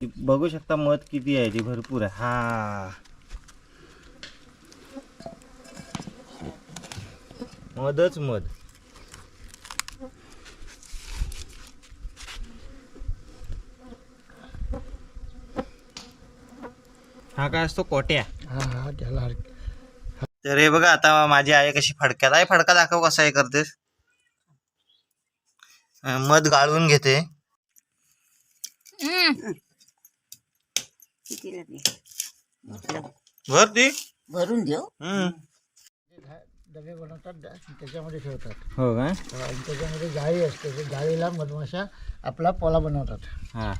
बघू शकता मध किती आहे ती भरपूर आहे. हा. मधच मध. हा काय असतो? कोट्या. हा हा त्याला तर हे बघा आता माझी आई कशी फडक्यात आहे फडका दाखव कसा हे करतेस. मध गाळून घेते. भर ती भरून देऊ? हम्म. डबे बनवतात त्याच्यामध्ये ठेवतात. हो काय आणि त्याच्यामध्ये जाळी असते त्या जाळीला मधमाशा आपला पोला बनवतात. हा.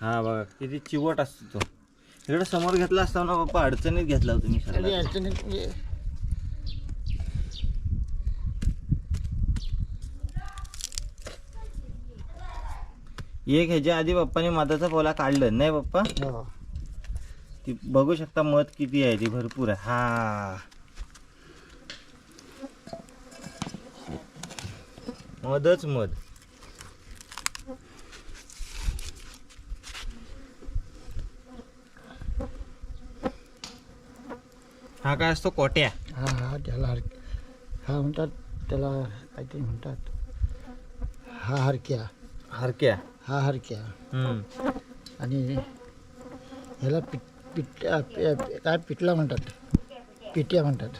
हा बघा किती चिवट असतो तो. इकडे समोर घेतला असता ना पप्पा अडचणीत घेतला होता मी आणि. अडचणीत म्हणजे एक ह्याच्या आधी पप्पाने मधाचा पोला काढलं. नाही पप्पा? हो. ती बघू शकता मध किती आहे ती भरपूर आहे. हा. मधच मध. हा काय असतो? कोट्या. हा हा त्याला हर- हा म्हणतात त्याला काहीतरी म्हणतात. हा हरक्या. हरक्या. हा हरक्या हम्म. आणि ह्याला पिट पिट अ, पि- पि- काय पिटला म्हणतात? पिट्या म्हणतात.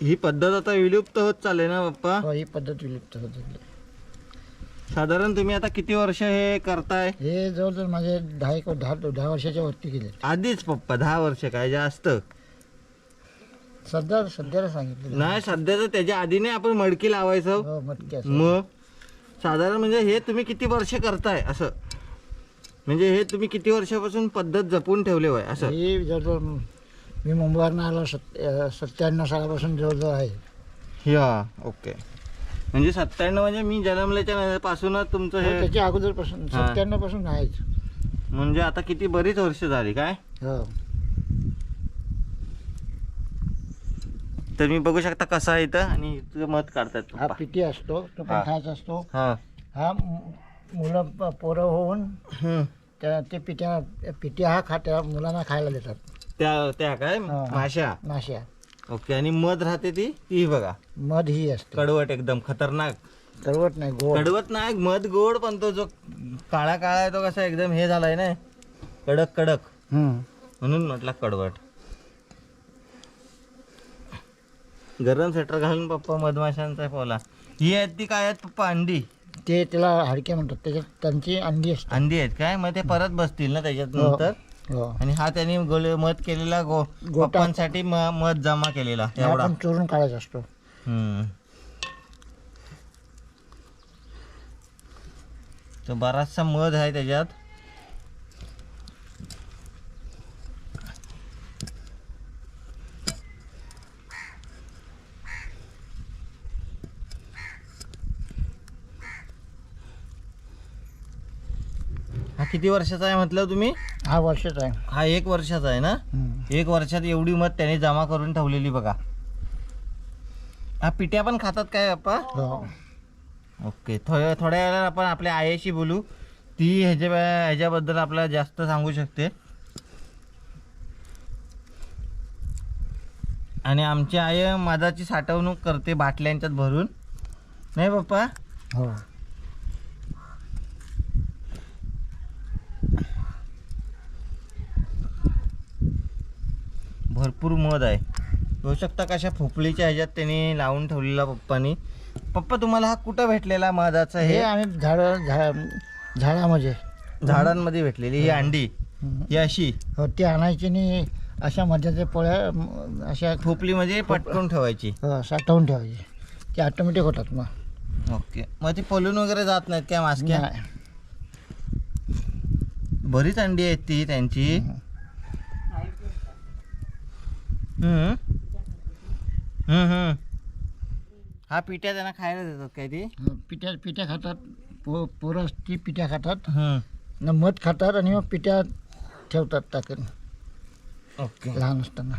ही पद्धत आता विलुप्त होत चालली ना पप्पा हो ही पद्धत विलुप्त होत चालली. साधारण तुम्ही आता किती वर्ष हे करताय? हे जवळजवळ माझे दहा एक दहा दहा वर्षाच्या वरती गेले. आधीच पप्पा दहा वर्ष काय? जास्त. सध्या सध्याला सांगितलं नाही सध्याच त्याच्या आधी नाही आपण मडकी लावायचं. हो मटके असं. मग? साधारण म्हणजे हे तुम्ही किती वर्ष करताय? असं. म्हणजे हे तुम्ही किती वर्षापासून पद्धत जपून ठेवले होय? असं. ही जवळजवळ मी मुंबईवरनं आलो सत अ, सत्त्याण्णव सालापासून जवळजवळ आहे. या ओके. म्हणजे सत्त्याण्णव म्हणजे मी जन्मल्याच्या पासूनच तुमचं हो, हे त्याच्या अगोदरपासून हा. सत्त्याण्णवपासून आहेच म्हणजे आता किती बरीच वर्ष झाली काय हो तर मी बघू शकता कसा आहे इथं आणि तुझं मत काढतात हा पप्पा. पिटी असतो तो हा. असतो हा हा मु- मुलं प- पोरं होऊन हम्म. त्या ते पिट्या पिट्या हा खा त्या मुलांना खायला देतात त्या त्या काय हा. माशा माश्या ओके आणि मध राहते ती? ती बघा. मध ही असते. कडवट एकदम खतरनाक. कडवट नाही गोड. कडवट नाही मध गोड पण तो जो काळा काळा आहे तो कसा एकदम हे झालाय ना? कडक कडक. हम्म. म्हणून म्हटलं कडवट. गरम स्वेटर घालून पप्पा मधमाशांचा पोला ही आहेत ती काय आहेत पप्पा? अंडी. ते त्याला हाडके म्हणतात त्याच्यात त्यांची अंडी असतात अंडी आहेत काय? मग ते परत बसतील ना त्याच्यात हो. नंतर? आणि हा त्यांनी गोले मध केलेला गो गोटा. पप्पांसाठी म- मध जमा केलेला हे एवढा आपण चोरून काढायचा असतो हम्म. तो बराचसा मध आहे त्याच्यात किती वर्षाचा आहे म्हटलं तुम्ही? हा वर्षाचा आहे. हा एक वर्षाचा आहे ना? हम्म. एक वर्षात एवढी मध त्याने जमा करून ठेवलेली बघा. हा पिट्या पण खातात काय अप्पा? हो. ओके. थोड्या थोड्या वेळाला आपण आपल्या आईशी बोलू. ती ह्याच्या ह्याच्याबद्दल आपल्याला जास्त सांगू शकते. आणि आमची आई मधाची साठवणूक करते बाटल्यांच्यात भरून. नाही पप्पा? हो. भरपूर मध आहे. बघू शकता कशा फोपळीच्या ह्याच्यात त्यांनी लावून ठेवलेला पप्पानी. पप्पा तुम्हाला हा कुठं भेटलेला मधाचा हे? हे आम्ही झाड झाड झाडामध्ये. झाडांमध्ये भेटलेली ही अंडी. ही अशी. हो ते आणायचे आणि अशा मध्याच्या पोळ्या अशा म्हणजे पटकून ठेवायची. हो, साठवून ठेवायचे. ते ऑटोमॅटिक होतात मग. ओके. मग ती पलून वगैरे जात नाहीत काय मास्क्या? नाही. बरीच अंडी आहेत ती त्यांची. हा पिठ्या त्यांना खायला देतात काय ती? पिठ्या पिठ्या खातात. पो पोरं ती पिठ्या खातात. हम्म. न मध खातात आणि मग पिठ्या ठेवतात टाकून. ओके. लहान असताना.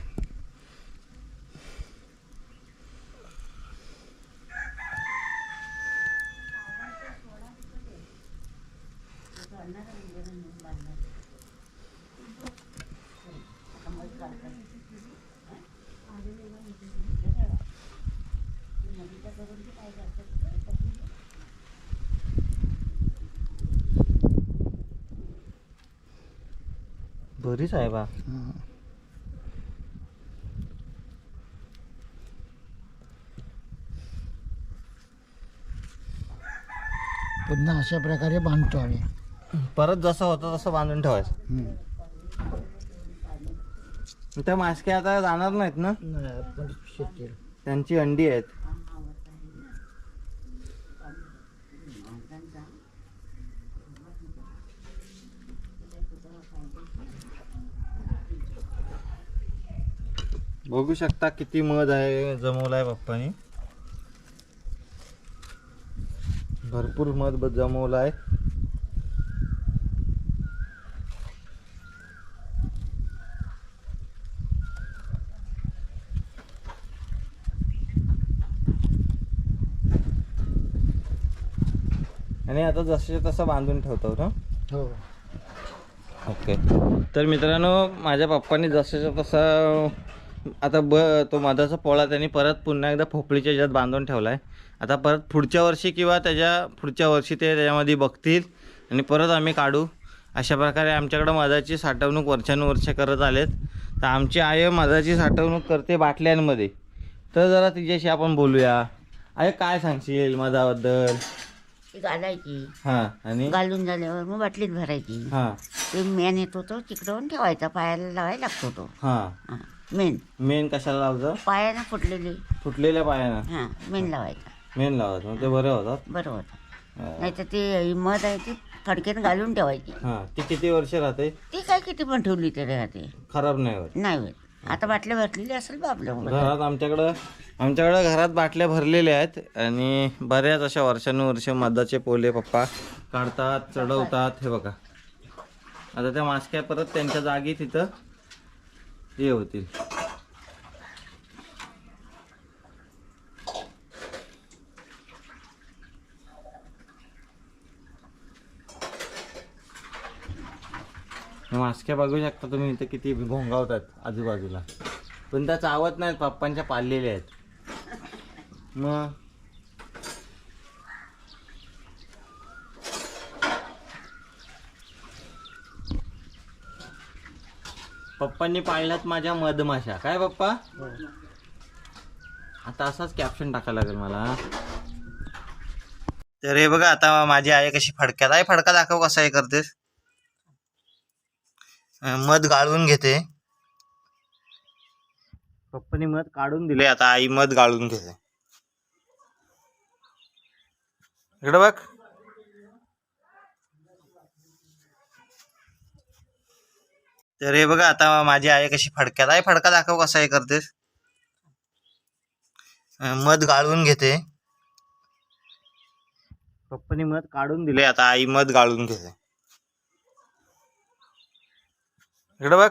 बरीच आहे बा. पुन्हा अशा प्रकारे बांधतो आम्ही. परत जसं होतं तसं बांधून ठेवायचं. त्या मास्क्या आता जाणार नाहीत ना? नाही, आपण शेती त्यांची अंडी आहेत. बघू शकता किती मध आहे जमवलाय पप्पानी भरपूर मध जमवलाय. आणि आता जसे तसं बांधून ठेवतो ना? हो. ओके. तर मित्रांनो माझ्या पप्पांनी जसंच्या तसं आता ब तो मधाचा पोळा त्यांनी परत पुन्हा एकदा फोपळीच्या ह्याच्यात बांधून ठेवला आहे आता परत पुढच्या वर्षी किंवा त्याच्या पुढच्या वर्षी ते त्याच्यामध्ये बघतील आणि परत आम्ही काढू. अशा प्रकारे आमच्याकडं मधाची साठवणूक वर्षानुवर्ष करत आलेत. तर आमची आई मधाची साठवणूक करते बाटल्यांमध्ये. तर जरा तिच्याशी आपण बोलूया. आहे काय सांगशील मधाबद्दल? ती घालायची. हां आणि? घालून झाल्यावर मग बाटलीत भरायची. हां. ते मेन येतो तो तिकडून ठेवायचा पायाला लावायला लागतो तो हां. हा, मेन. मेन कशाला लावतं पायानं फुटलेली. फुटलेल्या पायानं? हा मेन लावायचा. मेन लावत मग ते बरे होतात? बरोबर अं, नाही तर ती मध आहे ती फडक्यात घालून ठेवायची. हा ती किती वर्ष राहते? ती काय किती पण ठेवली तरी राहते. खराब नाही होत. नाही होत. आता बाटल्या भरलेली असेल बा आपल्या घरात आमच्याकडं आमच्याकडं घरात बाटल्या भरलेल्या आहेत आणि बऱ्याच अशा वर्षानुवर्ष मधाचे पोले पप्पा काढतात चढवतात. हे बघा. आता त्या मास्क्या परत त्यांच्या जागी तिथं हे होतील हे मास्क्या बघू शकता तुम्ही इथे किती घोंगावतात आजूबाजूला. पण त्या चावत नाहीत पप्पांच्या पाळलेल्या आहेत. मग? पप्पांनी पाळल्यात माझ्या मधमाशा. काय पप्पा? आता असाच कॅप्शन टाकायला लागेल मला. तर हे बघा आता माझी आई कशी फडक्यात आई फडका दाखव कसा हे करतेस. मध गाळून घेते. पप्पानी मध काढून दिले आता आई मध गाळून घेते. इकडे बघ. तर हे बघा आता माझी आई कशी फडक्यात आहे फडका दाखव कसा हे करतेस. मध गाळून घेते. पप्पानी मध काढून दिले आता आई मध गाळून घेते. इकडे बघ.